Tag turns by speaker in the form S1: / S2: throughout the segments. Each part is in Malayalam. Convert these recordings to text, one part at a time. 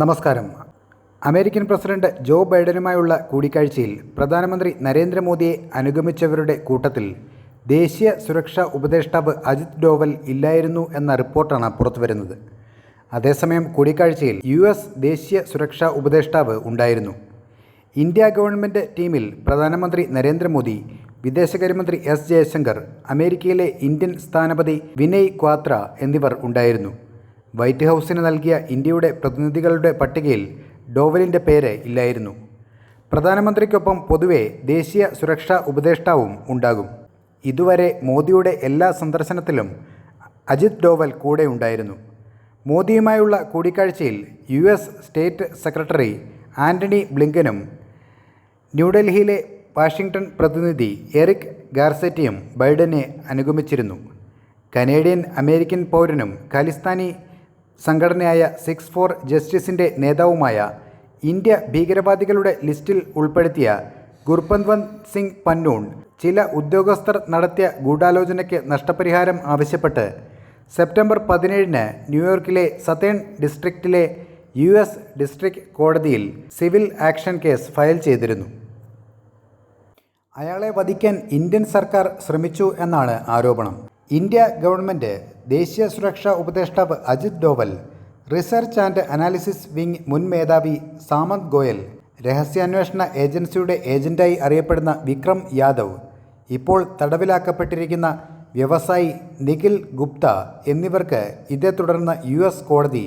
S1: നമസ്കാരം. അമേരിക്കൻ പ്രസിഡന്റ് ജോ ബൈഡനുമായുള്ള കൂടിക്കാഴ്ചയിൽ പ്രധാനമന്ത്രി നരേന്ദ്രമോദിയെ അനുഗമിച്ചവരുടെ കൂട്ടത്തിൽ ദേശീയ സുരക്ഷാ ഉപദേഷ്ടാവ് അജിത് ഡോവൽ ഇല്ലായിരുന്നു എന്ന റിപ്പോർട്ടാണ് പുറത്തുവരുന്നത് അതേസമയം കൂടിക്കാഴ്ചയിൽ യു എസ് ദേശീയ സുരക്ഷാ ഉപദേഷ്ടാവ് ഉണ്ടായിരുന്നു. ഇന്ത്യ ഗവൺമെന്റ് ടീമിൽ പ്രധാനമന്ത്രി നരേന്ദ്രമോദി വിദേശകാര്യമന്ത്രി എസ് ജയശങ്കർ അമേരിക്കയിലെ ഇന്ത്യൻ സ്ഥാനപതി വിനയ് ക്വാത്ര എന്നിവർ ഉണ്ടായിരുന്നു. വൈറ്റ് ഹൗസിന് നൽകിയ ഇന്ത്യയുടെ പ്രതിനിധികളുടെ പട്ടികയിൽ ഡോവലിന്റെ പേര് ഇല്ലായിരുന്നു. പ്രധാനമന്ത്രിക്കൊപ്പം പൊതുവെ ദേശീയ സുരക്ഷാ ഉപദേഷ്ടാവും ഉണ്ടാകും. ഇതുവരെ മോദിയുടെ എല്ലാ സന്ദർശനത്തിലും അജിത് ഡോവൽ കൂടെ ഉണ്ടായിരുന്നു. മോദിയുമായുള്ള കൂടിക്കാഴ്ചയിൽ U S state secretary Antony ബ്ലിങ്കനും ന്യൂഡൽഹിയിലെ വാഷിംഗ്ടൺ പ്രതിനിധി എറിക് ഗാർസെറ്റിയും ബൈഡനെ അനുഗമിച്ചിരുന്നു. കനേഡിയൻ അമേരിക്കൻ പൗരനും ഖാലിസ്ഥാനി സംഘടനയായ സിക്സ് ഫോർ ജസ്റ്റിസിന്റെ നേതാവുമായ ഇന്ത്യ ഭീകരവാദികളുടെ ലിസ്റ്റിൽ ഉൾപ്പെടുത്തിയ ഗുർപന്ത്വന്ത് സിംഗ് പന്നൂൺ ചില ഉദ്യോഗസ്ഥർ നടത്തിയ ഗൂഢാലോചനയ്ക്ക് നഷ്ടപരിഹാരം ആവശ്യപ്പെട്ട് സെപ്റ്റംബർ പതിനേഴിന് ന്യൂയോർക്കിലെ സതേൺ ഡിസ്ട്രിക്റ്റിലെ യു എസ് ഡിസ്ട്രിക്ട് കോടതിയിൽ സിവിൽ ആക്ഷൻ കേസ് ഫയൽ ചെയ്തിരുന്നു. അയാളെ വധിക്കാൻ ഇന്ത്യൻ സർക്കാർ ശ്രമിച്ചു എന്നാണ് ആരോപണം. ഇന്ത്യ ഗവൺമെന്റ് ദേശീയ സുരക്ഷാ ഉപദേഷ്ടാവ് Ajit Doval research and analysis wing മുൻ മേധാവി സാമന്ത് ഗോയൽ രഹസ്യാന്വേഷണ ഏജൻസിയുടെ ഏജന്റായി അറിയപ്പെടുന്ന വിക്രം യാദവ് ഇപ്പോൾ തടവിലാക്കപ്പെട്ടിരിക്കുന്ന വ്യവസായി നിഖിൽ ഗുപ്ത എന്നിവർക്ക് ഇതേ തുടർന്ന് യു എസ് കോടതി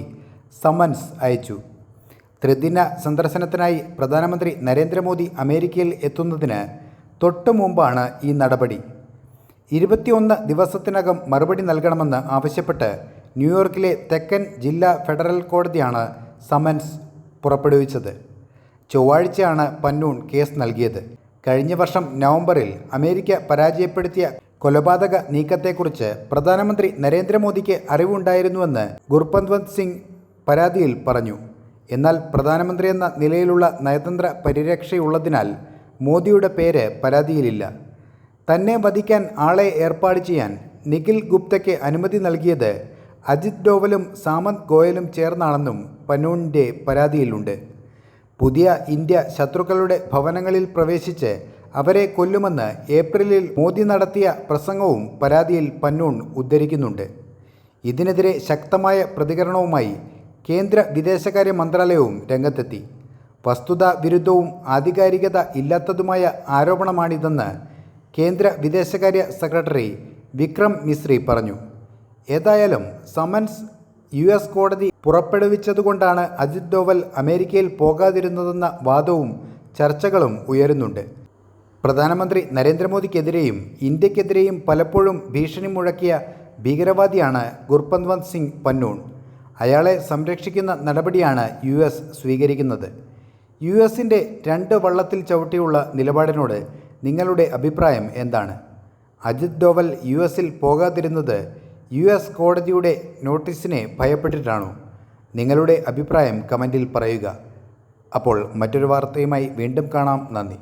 S1: സമൻസ് അയച്ചു. ത്രിദിന സന്ദർശനത്തിനായി പ്രധാനമന്ത്രി നരേന്ദ്രമോദി അമേരിക്കയിൽ എത്തുന്നതിന് തൊട്ടു മുമ്പാണ് ഈ നടപടി. ഇരുപത്തിയൊന്ന് ദിവസത്തിനകം മറുപടി നൽകണമെന്ന് ആവശ്യപ്പെട്ട് ന്യൂയോർക്കിലെ തെക്കൻ ജില്ലാ ഫെഡറൽ കോടതിയാണ് സമൻസ് പുറപ്പെടുവിച്ചത്. ചൊവ്വാഴ്ചയാണ് പന്നൂൺ കേസ് നൽകിയത്. കഴിഞ്ഞ വർഷം നവംബറിൽ അമേരിക്ക പരാജയപ്പെടുത്തിയ കൊലപാതക നീക്കത്തെക്കുറിച്ച് പ്രധാനമന്ത്രി നരേന്ദ്രമോദിക്ക് അറിവുണ്ടായിരുന്നുവെന്ന് ഗുർപന്ത്വന്ത് സിംഗ് പരാതിയിൽ പറഞ്ഞു. എന്നാൽ പ്രധാനമന്ത്രി എന്ന നിലയിലുള്ള നയതന്ത്ര പരിരക്ഷയുള്ളതിനാൽ മോദിയുടെ പേര് പരാതിയിലില്ല. തന്നെ വധിക്കാൻ ആളെ ഏർപ്പാട് ചെയ്യാൻ നിഖിൽ ഗുപ്തയ്ക്ക് അനുമതി നൽകിയത് അജിത് ഡോവലും സാമന്ത് ഗോയലും ചേർന്നാണെന്നും പനോണിന്റെ പരാതിയിലുണ്ട്. പുതിയ ഇന്ത്യ ശത്രുക്കളുടെ ഭവനങ്ങളിൽ പ്രവേശിച്ച് അവരെ കൊല്ലുമെന്ന് ഏപ്രിലിൽ മോദി നടത്തിയ പ്രസംഗവും പരാതിയിൽ പന്നൂൺ ഉദ്ധരിക്കുന്നുണ്ട്. ഇതിനെതിരെ ശക്തമായ പ്രതികരണവുമായി കേന്ദ്ര വിദേശകാര്യ മന്ത്രാലയവും രംഗത്തെത്തി. വസ്തുതാ വിരുദ്ധവും ആധികാരികത ഇല്ലാത്തതുമായ ആരോപണമാണിതെന്ന് കേന്ദ്ര വിദേശകാര്യ സെക്രട്ടറി വിക്രം മിശ്രി പറഞ്ഞു. ഏതായാലും സമൻസ് യു എസ് കോടതി പുറപ്പെടുവിച്ചതുകൊണ്ടാണ് അജിത് ഡോവൽ അമേരിക്കയിൽ പോകാതിരുന്നതെന്ന വാദവും ചർച്ചകളും ഉയരുന്നുണ്ട്. പ്രധാനമന്ത്രി നരേന്ദ്രമോദിക്കെതിരെയും ഇന്ത്യക്കെതിരെയും പലപ്പോഴും ഭീഷണി മുഴക്കിയ ഭീകരവാദിയാണ് ഗുർപന്ത്വന്ത് സിംഗ് പന്നൂൺ. അയാളെ സംരക്ഷിക്കുന്ന നടപടിയാണ് യു സ്വീകരിക്കുന്നത്. യു എസിന്റെ രണ്ട് വള്ളത്തിൽ ചവിട്ടിയുള്ള നിലപാടിനോട് നിങ്ങളുടെ അഭിപ്രായം എന്താണ്? അജിത് ഡോവൽ യു എസിൽ പോകാതിരുന്നത് യു എസ് കോടതിയുടെ നോട്ടീസിനെ ഭയപ്പെട്ടിട്ടാണോ? നിങ്ങളുടെ അഭിപ്രായം കമന്റിൽ പറയുക. അപ്പോൾ മറ്റൊരു വാർത്തയുമായി വീണ്ടും കാണാം. നന്ദി.